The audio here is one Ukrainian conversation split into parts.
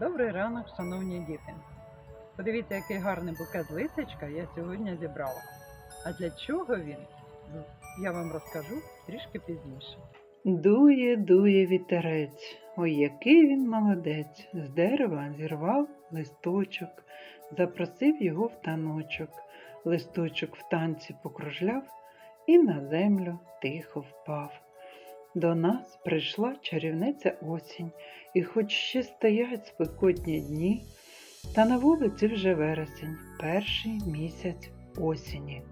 Добрий ранок, шановні діти. Подивіться, який гарний букет лисичка я сьогодні зібрала. А для чого він? Я вам розкажу трішки пізніше. Дує, дує вітерець, ой, який він молодець. З дерева зірвав листочок, запросив його в таночок. Листочок в танці покружляв і на землю тихо впав. До нас прийшла чарівниця осінь, і хоч ще стоять спекотні дні, та на вулиці вже вересень, перший місяць осені.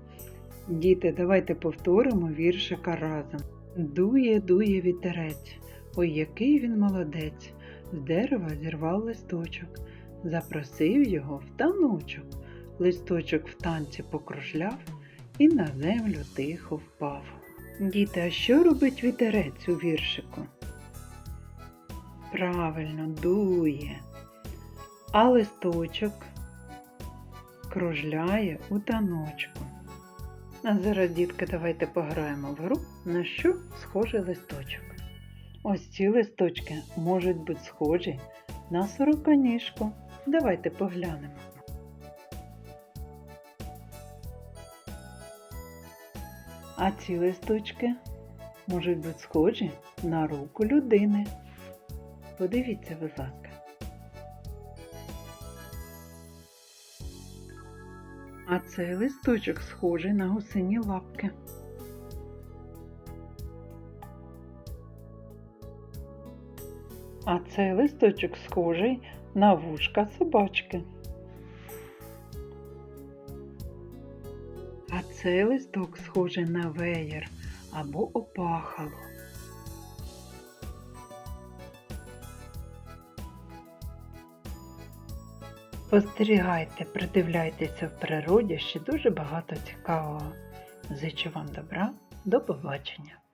Діти, давайте повторимо віршика разом. Дує, дує вітерець, ой, який він молодець, з дерева зірвав листочок, запросив його в таночок, листочок в танці покружляв і на землю тихо впав. Діти, а що робить вітерець у віршику? Правильно, дує, а листочок кружляє у таночку. А зараз, дітки, давайте пограємо в гру, на що схожий листочок. Ось ці листочки можуть бути схожі на сороконіжку. Давайте поглянемо. А ці листочки можуть бути схожі на руку людини. Подивіться, будь ласка. А цей листочок схожий на гусині лапки. А цей листочок схожий на вушка собачки. А цей листок схожий на веєр або опахало. Спостерігайте, придивляйтеся в природі ще дуже багато цікавого. Зичу вам добра, до побачення!